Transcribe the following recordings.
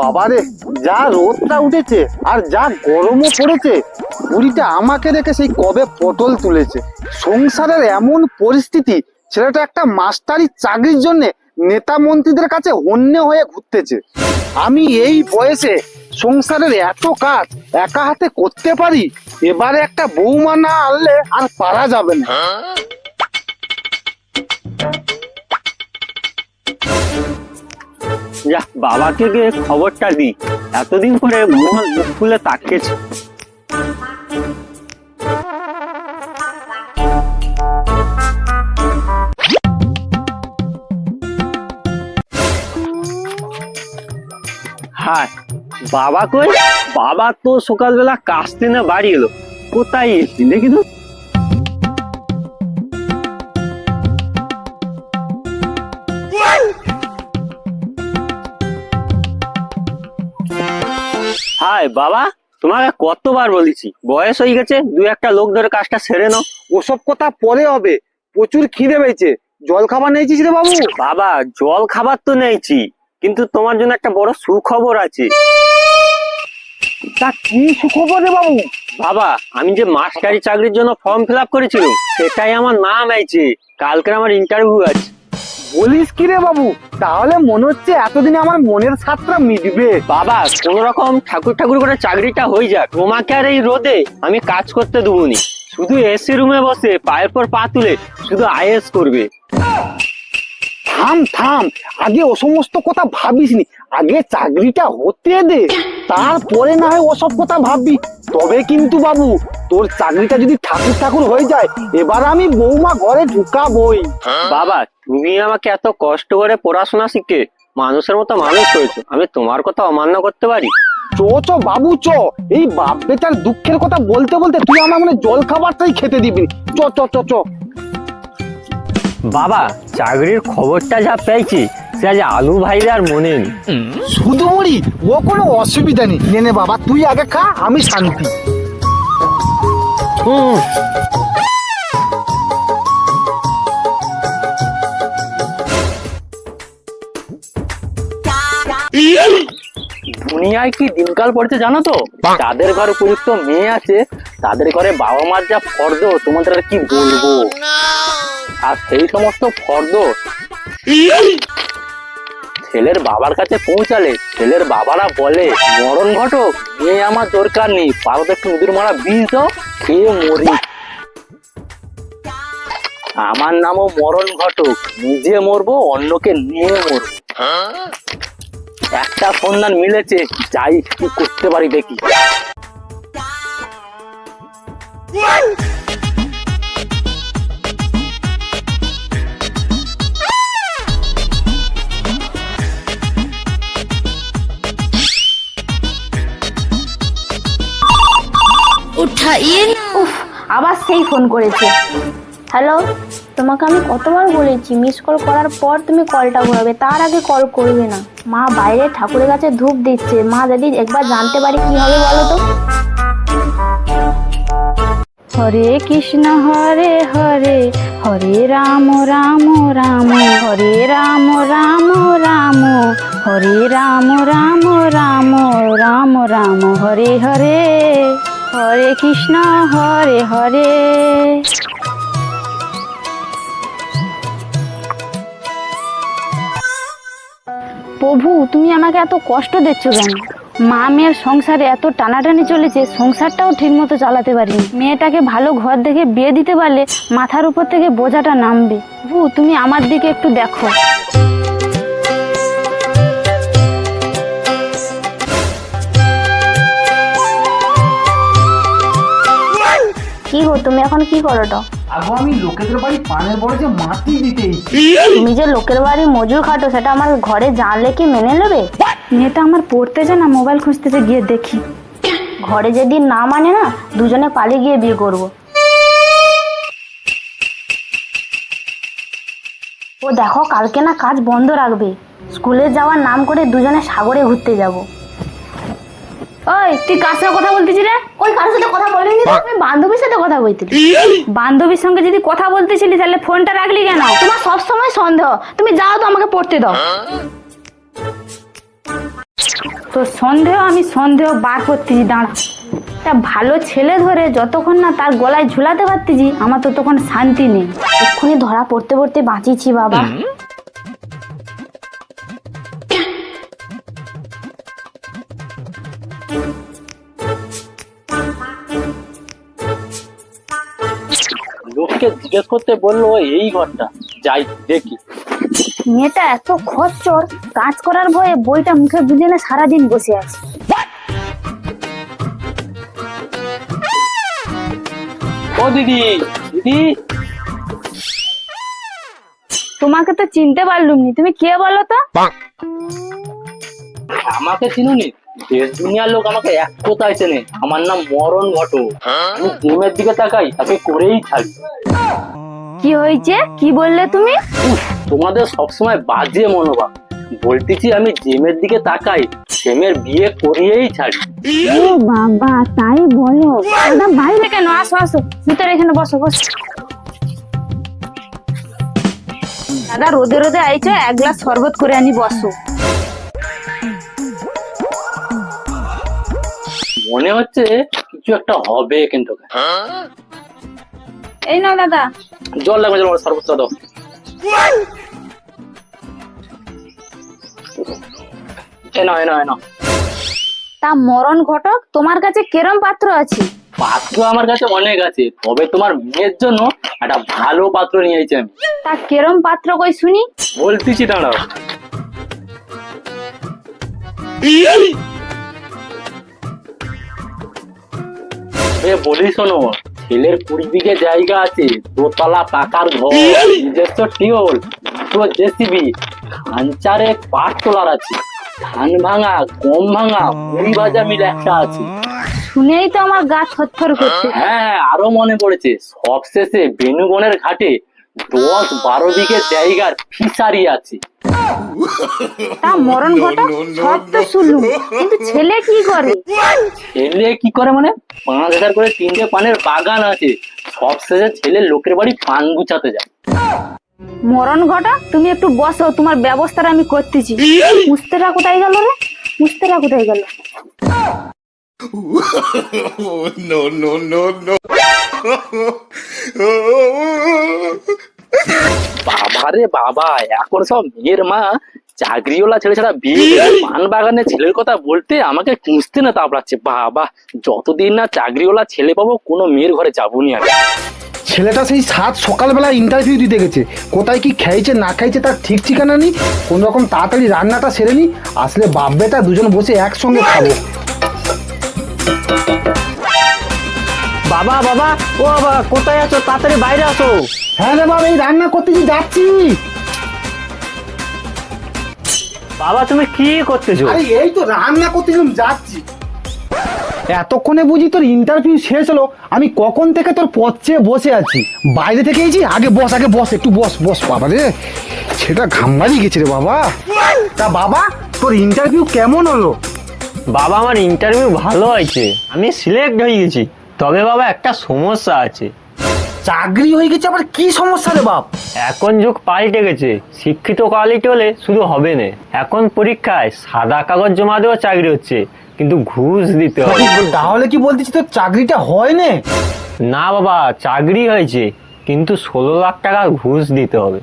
বাবারে, যা রোদটা উঠেছে আর যা গরমও পড়েছে, বুড়িটা আমাকে রেখে সেই কবে পটল তুলেছে। সংসারের এমন পরিস্থিতি, ছেলেটা একটা মাস্টারি চাকরির জন্য নেতা মন্ত্রীদের কাছে অন্য হয়ে ঘুরতেছে। আমি এই বয়সে সংসারের এত কাজ একা হাতে করতে পারি? এবারে একটা বৌমা না আনলে আর পারা যাবে না। যা বাবাকে গিয়ে খবরটা দি। এতদিন পরে মোহন মুখ খুলে তাকিয়েছে। হায়, বাবা কই? বাবা তো সকালবেলা কাস্তে না বাড়ি এলো। কোথায় এসছি দেখি তো। হাই বাবা তোমাকে কতবার বলেছি বয়স হয়ে গেছে দু একটা লোক ধরে কাজটা সেরে নাও। ওসব কথা পরে হবে প্রচুর খিদে পেয়েছে। জল খাবার নিয়েছিস রে বাবু? বাবা জল খাবার তো নেইছি কিন্তু তোমার জন্য একটা বড় সুখবর আছে। তা কি সুখবর রে বাবু? বাবা আমি যে মাস্টারি চাকরির জন্য ফর্ম ফিল আপ করেছিলাম সেটাই আমার নাম আইছে। কালকে আমার ইন্টারভিউ আছে। বলিস কি রে বাবু? তাহলে মনে হচ্ছে এতদিনে আমার মনের সাতটা মিটবে। বাবা কোন রকম ঠাকুর ঠাকুর করে চাকরিটা হয়ে যাক তোমাকে আর এই রোদে আমি কাজ করতে দেবো নি। শুধু এসি রুমে বসে পায়ের পর পা তুলে শুধু আইএস করবে। থাম থাম আগে ও সমস্ত কথা ভাবিস নি। আগে চাকরিটা হতে দে তারপরে না হয় ওসব কথা ভাববি। তবে কিন্তু বাবু তোর চাকরিটা যদি ঠাকুর ঠাকুর হয়ে যায় এবার আমি বৌমা ঘরে ঢুকাবই। বাবা তুমি আমাকে এত কষ্ট করে পড়াশোনা শিখে মানুষের মতো মানুষ হয়েছো। আমি তোমার কথা অমান্য করতে পারি? চ চ বাবু চ। এই বাপ বেটার দুঃখের কথা বলতে বলতে তুই আমার মানে জল খাবারটাই খেতে দিবি। চ চ চ চ। বাবা চাকরির খবরটা যা পেয়েছি সে আজ আলু ভাই আর মনে নেই। শুধু মুড়ি? ও কোনো অসুবিধা নেই। নে নে বাবা তুই আগে খা আমি শান্তি। দুনিয়ায় কি দিনকাল পড়ছে জানো তো? যাদের ঘরে উপযুক্ত মেয়ে আছে তাদের ঘরে বাবা মার যা ফর্দ তোমাদের আর কি বলব? আর সেই সমস্ত ফর্দ ছেলের বাবার কাছে পৌঁছালে ছেলের বাবারা বলে মরণ ঘটক মেয়ে আমার দরকার নেই। পারো একটু মুদুর মারা বীজ দাও। খেয়ে মরি। আমার নামও মরণ ঘটক, নিজে মরবো, অন্যকে নিয়ে মরবো। একটা সন্ধান মিলেছে, যাই কি করতে পারি দেখি। উঠাইয়ে উফ, আবার সেই ফোন করেছে। হ্যালো তোমাকে আমি কতবার বলেছি মিস কল করার পর তুমি কলটা ঘোরাবে, তার আগে কল করবে না। মা বাইরে ঠাকুরের কাছে ধূপ দিচ্ছে। মা যদি একবার জানতে পারি কি হবে বলো তো হরে কৃষ্ণ, হরে হরে হরে রাম রাম রাম, হরে রাম রাম রাম, হরে রাম রাম রাম রাম রাম, হরে হরে। হরে কৃষ্ণ, হরে হরে। প্রভু, তুমি আমাকে এত কষ্ট দিচ্ছ কেন? মা মেয়ের সংসারে এত টানাটানি চলেছে, সংসারটাও ঠিক মতো চালাতে পারিনি। মেয়েটাকে ভালো ঘর দেখে বিয়ে দিতে পারলে মাথার উপর থেকে বোঝাটা নামবে। প্রভু, তুমি আমার দিকে একটু দেখো। কি গো তুমি এখন কি করো তো? আগো আমি লোকেদের বাড়ি পানের বড় যে মাটি দিতে তুমি যে লোকের বাড়ি মজুর খাটো সেটা আমার ঘরে জানলে কি মেনে নেবে? মেয়েটা আমার পড়তে যায় না মোবাইল খুঁজতেছে গিয়ে দেখি। ঘরে যদি না মানে না দুজনে পালিয়ে গিয়ে বিয়ে করব। ও দেখো কালকে না কাজ বন্ধ রাখবে। স্কুলে যাওয়ার নাম করে দুজনে সাগরে ঘুরতে যাব। ওই তুই কার সাথে কথা বলতেছি রে? ওই কারোর সাথে কথা বলিনি তো। আমি বান্ধবীর সাথে কথা বলতেছি। বান্ধবীর সঙ্গে যদি কথা বলতেছিলি তাহলে ফোনটা রাখলি কেন? তোমার সব সময় সন্দেহ। তুমি যাও তো আমাকে পড়তে দাও। তো সন্দেহ আমি সন্দেহ বার করতেছি দাঁড়া। একটা ভালো ছেলে ধরে যতক্ষণ না তার গলায় ঝুলাতে পারতেছি আমার তো তখন শান্তি নেই। এক্ষুনি ধরা পড়তে পড়তে বাঁচিয়েছি বাবা। জিজ্ঞেস করতে বলল এই ঘরটা যাই দেখি। মেয়েটা এত খচ্চর কাজ করার ভয়ে বইটা মুখে বুঝে না সারাদিন বসে আছে। ও দিদি দিদি। তোমাকে তো চিনতে পারলুম নি তুমি কে বলো তো? আমাকে চিনুনি? দেশ দুনিয়ার লোক আমাকে এক কোথায় চেনে আমার নাম মরণ ঘটক। আমি গেমের দিকে তাকাই তাকে করেই ছাড়ি কি হয়েছে? কি বললে তুমি? তোমাদের সবসময় বাজে মনোভাব। বলতেছি আমি জেমের দিকে তাকাই জেমের বিয়ে করিয়েই ছাড়ি। ও বাবা তাই বলো। দাদা বাইরে কেন? আসো আসো। ভিতরে এখানে বসো বসো। দাদা রোদে রোদে আইছো এক গ্লাস শরবত করে আনি বসো। মনে হচ্ছে কিছু একটা হবে কিন্তু। এই নাও দাদা। জল লাগবে জল সর্বোচ্চ দাও। এ নাও এ নাও এ নাও। তা মরণ ঘটক তোমার কাছে কেরম পাত্র আছে? পাত্র আমার কাছে অনেক আছে তবে তোমার মেয়ের জন্য একটা ভালো পাত্র নিয়ে আইছি আমি। তা কেরম পাত্র কই শুনি? বলতেছি দাঁড়াও। এ বলি শোনো ছেলের কুড়ি বিঘে জায়গা আছে দোতলা পাকার ঘর নিজস্ব টিওল তো জেসিবি খাঞ্চারে পাট তোলার আছে ধান ভাঙা গম ভাঙা মুড়ি ভাজা মিল একটা আছে। শুনেই তো আমার গা থরথর করছে। হ্যাঁ হ্যাঁ, আরও মনে পড়েছে সবশেষে বেনুবনের ঘাটে দশ বারো বিঘে জায়গার ফিসারি আছে। তা মরণ ঘটা সব তো শুনলুম। কিন্তু ছেলে কি করে? ছেলে কি করে মানে? পাঁচ হাজার করে তিনটে পানের বাগান আছে। সবশেষে ছেলে লোকের বাড়ি পান গুছাতে যায়। মরণ ঘটক তুমি একটু বসো তোমার ব্যবস্থাটা আমি করতেছি। মুস্তেরা কোথায় গেল রে? মুস্তেরা কোথায় গেল? No, no, no, no. বাবা রে বাবা এখন সব মেয়ের মা চাকরিওয়ালা ছেলে ছাড়া বিয়ে পান বাগানের ছেলের কথা বলতে আমাকে খুঁজতে না তাপড়াচ্ছে বাবা যতদিন না চাকরিওয়ালা ছেলে পাবো কোনো মেয়ের ঘরে যাব নি আমি ছেলেটা সেই সাত সকালবেলা ইন্টারভিউ দিতে গেছে। কোথায় কি খাইছে না খাইছে তার ঠিক ঠিকানা নেই? কোন রকম তাড়াতাড়ি রান্নাটা সেরে নি? আসলে বাপ বেটা দুজন বসে একসঙ্গে খাব। বাবা বাবা ও বাবা কোথায় আছো? তাড়াতাড়ি বাইরে আসো। হ্যাঁ রে বাবা এই রান্না করতে কি যাচ্ছি। বাবা তুমি কি করতেছো? আরে এই তো রান্না করতে গেলাম যাচ্ছি। এতক্ষণে বুঝি তোর ইন্টারভিউ শেষ হলো। আমি কখন থেকে তোর পথ চেয়ে বসে আছি? বাইরে থেকে এসেছি আগে বস আগে বস একটু বস বস বাবা রে। সেটা ঘামবাড়ি গেছে রে বাবা। তা বাবা তোর ইন্টারভিউ কেমন হলো? বাবা আমার ইন্টারভিউ ভালো হয়েছে। আমি সিলেক্ট হয়ে গেছি। তবে বাবা একটা সমস্যা আছে। চাকরি হয়ে গেছে আবার কি সমস্যা রে বাপ? এখন যুগ পাল্টে গেছে শিক্ষিত কোয়ালিটি হলে শুধু হবে না। এখন পরীক্ষায় সাদা কাগজ জমা দেওয়া চাকরি হচ্ছে কিন্তু ঘুষ দিতে হবে। তাহলে কি বলতেছি তোর চাকরিটা হয় না? না বাবা চাকরি হয়েছে কিন্তু ষোলো লাখ টাকা ঘুষ দিতে হবে।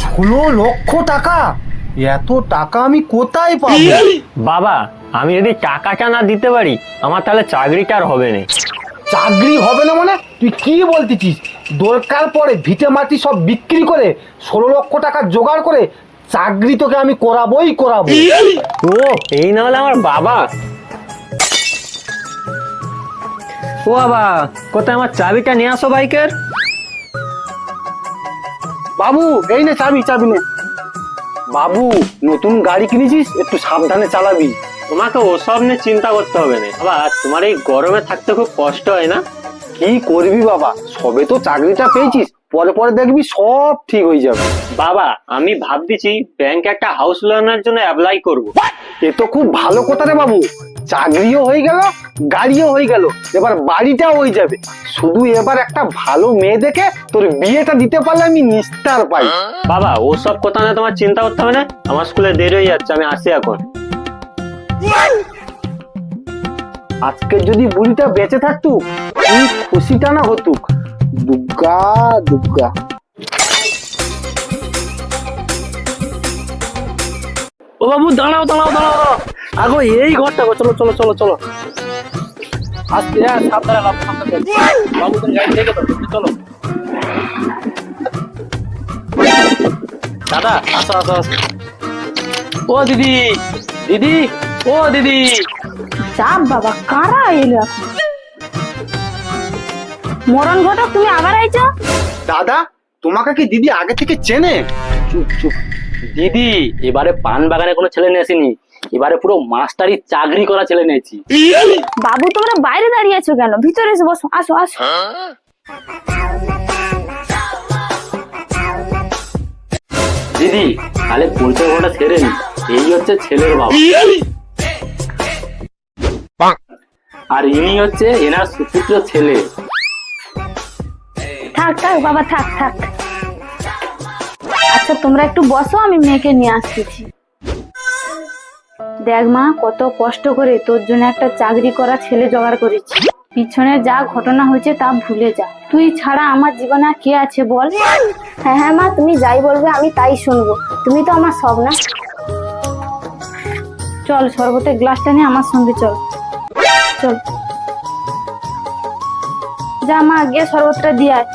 ষোলো লক্ষ টাকা? এত টাকা আমি কোথায় পাবো? বাবা আমি যদি টাকাটা না দিতে পারি আমার তাহলে চাকরিটা আর হবে না। চাকরি হবে না মানে? তুই কি বলতেছিস? দরকার পড়ে ভিটে মাটি সব বিক্রি করে ষোলো লক্ষ টাকা জোগাড় করে চাকরি তোকে আমি করাবোই করাবো। ও এই না হলে আমার বাবা। ও বাবা কোথায় আমার চাবিটা নিয়ে আসো বাইকের? বাবু এই নে চাবি চাবি নে। বাবু নতুন গাড়ি কিনেছিস? একটু সাবধানে চালাবি। তোমাকে ওসব নিয়ে চিন্তা করতে হবে না। বাবা তোমার এই গরমে থাকতে খুব কষ্ট হয় না? কি করবি বাবা? সবে তো চাকরিটা পেয়েছিস পরে পরে দেখবি সব ঠিক হয়ে যাবে। বাবা আমি ভাবতেছি ব্যাংকে একটা হাউস লোনের জন্য অ্যাপ্লাই করব। এ তো খুব ভালো কথা রে বাবু। চাকরিও হয়ে গেল গাড়িও হয়ে গেল এবার বাড়িটাও হয়ে যাবে। শুধু এবার একটা ভালো মেয়ে দেখে তোর বিয়েটা দিতে পারলে আমি নিস্তার পাই। বাবা ওসব কথা নিয়ে তোমার চিন্তা করতে হবে না? আমার স্কুলে দেরি হয়ে যাচ্ছে আমি আসি এখন। আজকে যদি বুড়িটা বেঁচে থাকতো এই খুশিটা না হতুক দুর্গা দুর্গা ও বাবু, দাঁড়াও দাঁড়াও দাঁড়াও। আগো, এই ঘরটা গো, চলো চলো চলো চলো। আস্তে হ্যাঁ সাবধানে লাভ বাবু চলো। দাদা, আসো আসো আসো। ও, দিদি দিদি। ও দিদি। যা বাবা কারা এলো এখন? মরণ ঘটক তুমি আবার আইছো? দাদা তোমাকে কি দিদি আগে থেকে চেনে? চুপ চুপ। দিদি এবারে পান বাগানে কোনো ছেলে নিয়ে আসেনি। এবারে পুরো মাস্টারি চাকরি করা ছেলে নিয়েছি। বাবু তোমরা বাইরে দাঁড়িয়ে আছো কেন? ভিতরে এসে বসো আসো আসো। দিদি তাহলে পরিচয় ঘটা ছেড়ে নি। এই হচ্ছে ছেলের বাবা। আর ইনি হচ্ছে এনার সুপুত্র ছেলে। থাক থাক, বাবা, থাক থাক। আচ্ছা তোমরা একটু বসো, আমি মেয়েকে নিয়ে আসতেছি। দেখ মা, কত কষ্ট করে তোর জন্য একটা চাকরি করা ছেলে জোগাড় করেছি। পিছনে যা ঘটনা হয়েছে তা ভুলে যা। তুই ছাড়া আমার জীবনে কে আছে বল? হ্যাঁ হ্যাঁ মা, তুমি যাই বলবে, আমি তাই শুনব। তুমি তো আমার সব না? চল, শরবতের গ্লাসটা নিয়ে আমার সঙ্গে চল। চল। যা মা গিয়ে শরবতটা দিয়ে আয়।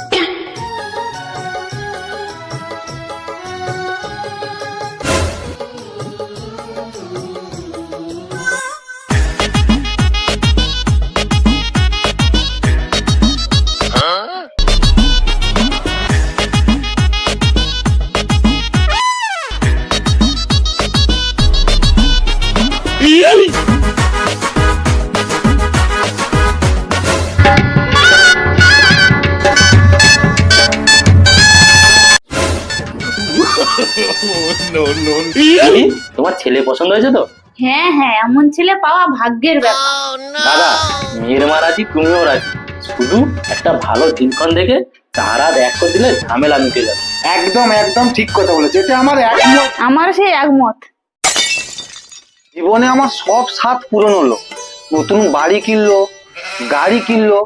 তোমার ছেলে পছন্দ হয়েছে তো? হ্যাঁ হ্যাঁ এমন ছেলে পাওয়া ভাগ্যের ব্যাপার। দাদা মেয়ের মা রাজি তুমিও রাজি। শুধু একটা ভালো দিনক্ষণ দেখে তারা এক করে দিলে ঝামেলা মিটে যাবে। একদম একদম ঠিক কথা বলেছে। এতে আমার একমত আমার সেই একমত জীবনে আমার সব স্বাদ পূরণ হলো নতুন বাড়ি কিনলো গাড়ি কিনলো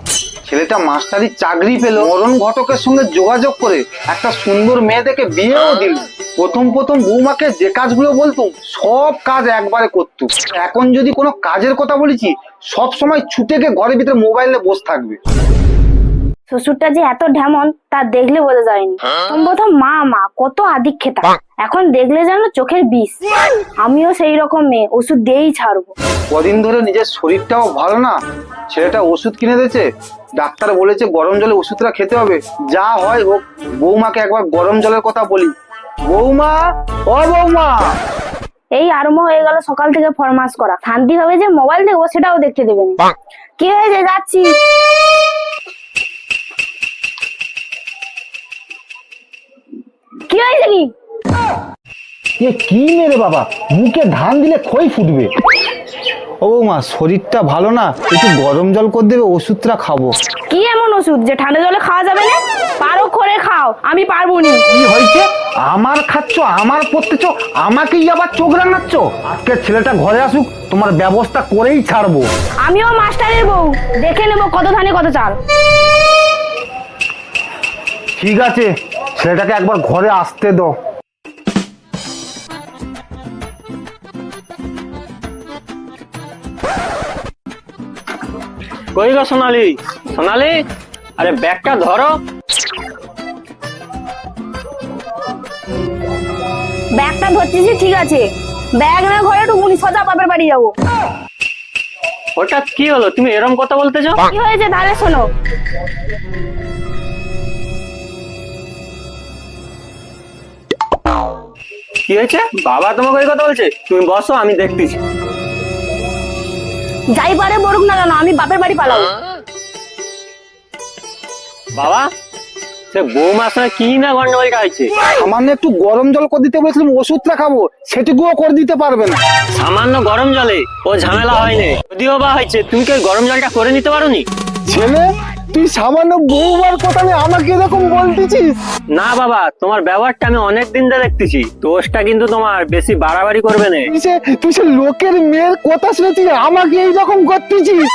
ছেলেটা মাস্টারি চাকরি পেল মরণ ঘটকের সঙ্গে যোগাযোগ করে একটা সুন্দর মেয়ে দেখে বিয়েও দিল। প্রথম প্রথম বৌমাকে যে কাজগুলো বলতো সব কাজ একবারে করতো। এখন যদি কোনো কাজের কথা বলেছি সব সময় ছুটে গিয়ে ঘরের ভিতরে মোবাইলে বসে থাকবে। শ্বশুরটা যে এত ঢেমন তা দেখলে বোঝা যায়নি। প্রথম মা মা কত আদিক খেতা এখন দেখলে যেন চোখের বিষ। আমিও সেই রকম মেয়ে ওষুধ দিয়েই ছাড়বো। কদিন ধরে নিজের শরীরটাও ভালো না। ছেলেটা ওষুধ কিনে দিয়েছে। ডাক্তার বলেছে গরম জলে ওষুধটা খেতে হবে। যা হয় হোক বৌমাকে একবার গরম জলের কথা বলি। বৌমা ও বৌমা। এই আরম্ভ হয়ে গেল সকাল থেকে ফরমাস করা। শান্তি হবে যে মোবাইল দেখব সেটাও দেখতে দেবে না। কি হয়েছে যাচ্ছি। কি হয়েছে কি এ কি মেরে বাবা? মুখে ধান দিলে খই ফুটবে। ও বৌমা শরীরটা ভালো না? একটু গরম জল করে দেবে ওষুধটা খাব। কি এমন ওষুধ যে ঠান্ডা জলে খাওয়া যাবে না? পারো করে খাও আমি পারব নি কি হয়েছে? আমার খাচ্ছ আমার পড়তেছ আমাকেই আবার চোখ রাঙাচ্ছ? আজকে ছেলেটা ঘরে আসুক তোমার ব্যবস্থা করেই ছাড়বো। আমিও মাস্টারের বউ। দেখে নেব কত ধানে কত চাল। ঠিক আছে ছেলেটাকে একবার ঘরে আসতে দাও। কই গো সোনালি? সোনালি আরে ব্যাগটা ধরো। ব্যাগটা ধরতেছি ঠিক আছে। ব্যাগ না ঘরে টুকুনি সোজা বাপের বাড়ি যাব। হঠাৎ কি হলো? তুমি এরম কথা বলতেছো? কি হয়েছে? তাহলে শোনো। কি হয়েছে? বাবা তোমাকে ওই কথা বলছে। তুমি বসো আমি দেখতেছি। যাই পারে বলুক না কেন আমি বাপের বাড়ি পালাবো। বাবা সে বৌমার সঙ্গে কি না গন্ডগোলটা হয়েছে সামান্য একটু গরম জল করে দিতে বলেছিলাম ওষুধটা খাব সেটুকুও করে দিতে পারবে না। সামান্য গরম জলে ও ঝামেলা হয়নি। যদিও বা হয়েছে তুমি কি ওই গরম জলটা করে নিতে পারোনি? ছেলে তুই সামান্য বউবার কথা আমি আমাকে এরকম বলতেছিস? না বাবা তোমার ব্যবহারটা আমি অনেক দিন ধরে দেখতেছি। দোষটা কিন্তু তোমার বেশি বাড়াবাড়ি করবে না। তুই সে তুই সে লোকের মেয়ের কথা শুনেছিস আমাকে এইরকম করতেছিস?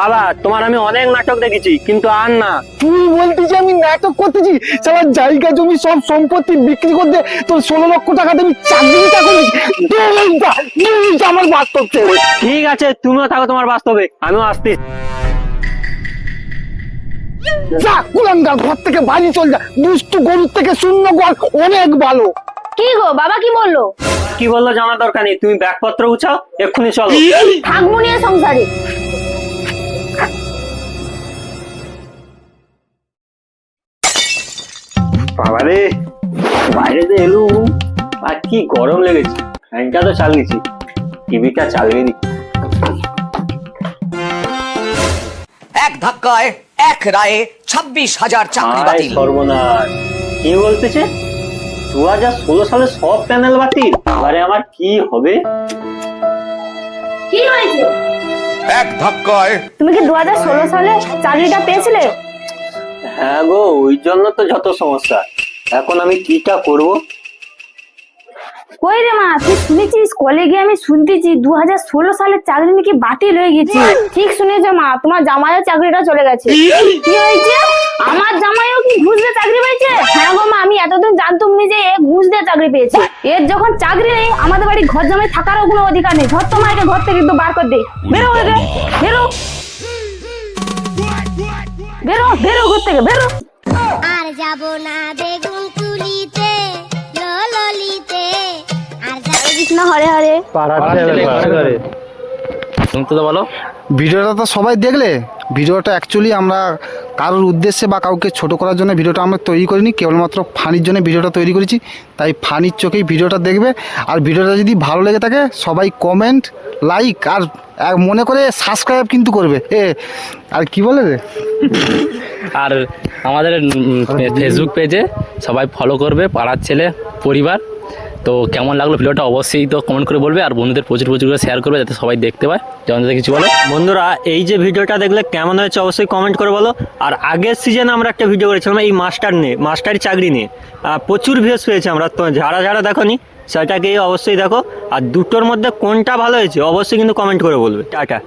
বাবা তোমার আমি অনেক নাটক দেখেছি কিন্তু আর না। তুই বলতেছি আমি নাটক করতেছি? সবার জায়গা জমি সব সম্পত্তি বিক্রি করতে তোর ষোলো লক্ষ টাকা দেবি চাকরিটা করিস আমার বাস্তব ঠিক আছে তুমিও থাকো তোমার বাস্তবে। আমিও আসছি যা কুলাঙ্গার ঘর থেকে বাড়ি চল যা। দুষ্টু গরুর থেকে শূন্য গল অনেক ভালো। কি গো বাবা কি বলল? কি বলল জানার দরকার নেই তুমি ব্যাগপত্র উঠাও এক্ষুনি চলো। থাকব নিয়ে সংসারে। বাবারে বাইরে যে এলু আর কি গরম লেগেছে। ফ্যানটা তো চালিয়েছি টিভিটা চালিয়ে দিই এক ধাক্কায় এক রায়ে ছাব্বিশ হাজার চাকরি বাতিল। সর্বনাশ। কি বলতেছে? দু হাজার ষোলো সালে সব প্যানেল বাতিল। এবারে আমার কি হবে? কি হয়েছে? এক ধাক্কায় তুমি কি দু হাজার ষোলো সালে চাকরিটা পেয়েছিলে? হ্যাঁ গো ওই জন্য তো যত সমস্যা। এখন আমি কিটা করব? কই রে মা? তুই শুনেছিস? কলেজে আমি শুনতেছি দু হাজার ষোলো সালের চাকরি নাকি বাতিল হয়ে গেছে। ঠিক শুনেছো মা? তোমার জামাইও চাকরিটা চলে গেছে। কি? হয়েছে? আমার জামাইও কি ঘুষ দিয়ে চাকরি পেয়েছে? হ্যাঁ গো মা আমি এতদিন জানতাম নি যে এ ঘুষ দিয়ে চাকরি পেয়েছে। এর যখন চাকরি নেই আমাদের বাড়ি ঘর জামাই থাকারও কোনো অধিকার নেই। ধর তোমার একে ঘর থেকে একটু বার করে দে। বেরো একে বেরো। বেরো বেরো ঘর থেকে বেরো। আর যাব না কৃষ্ণ হরে হরে। তুমি তো বলো ভিডিওটা তো সবাই দেখলে। ভিডিওটা অ্যাকচুয়ালি আমরা কারোর উদ্দেশ্যে বা কাউকে ছোট করার জন্য ভিডিওটা আমরা তৈরি করিনি। কেবলমাত্র ফানির জন্য ভিডিওটা তৈরি করেছি। তাই ফানির চোখেই ভিডিওটা দেখবে। আর ভিডিওটা যদি ভালো লেগে থাকে সবাই কমেন্ট লাইক আর আর মনে করে সাবস্ক্রাইব কিন্তু করবে। এ আর কি বলে রে? আর আমাদের ফেসবুক পেজে সবাই ফলো করবে পাড়ার ছেলে পরিবার। তো কেমন লাগল ভিডিওটা অবশ্যই তো কমেন্ট করে বলবে আর বন্ধুদের প্রচুর প্রচুর করে শেয়ার করবে যাতে সবাই দেখতে পায়। যেমন কিছু বলো। বন্ধুরা, এই যে ভিডিওটা দেখলে কেমন হয়েছে অবশ্যই কমেন্ট করে বলো। আর আগের সিজনে আমরা একটা ভিডিও করেছিলাম এই মাস্টার নিয়ে মাস্টারি চাকরি নিয়ে। প্রচুর ভিউজ পেয়েছি আমরা। তো যারা যারা দেখোনি সেটাকে অবশ্যই দেখো। আর দুটোর মধ্যে কোনটা ভালো হয়েছে, অবশ্যই কিন্তু কমেন্ট করে বলবে। টাটা।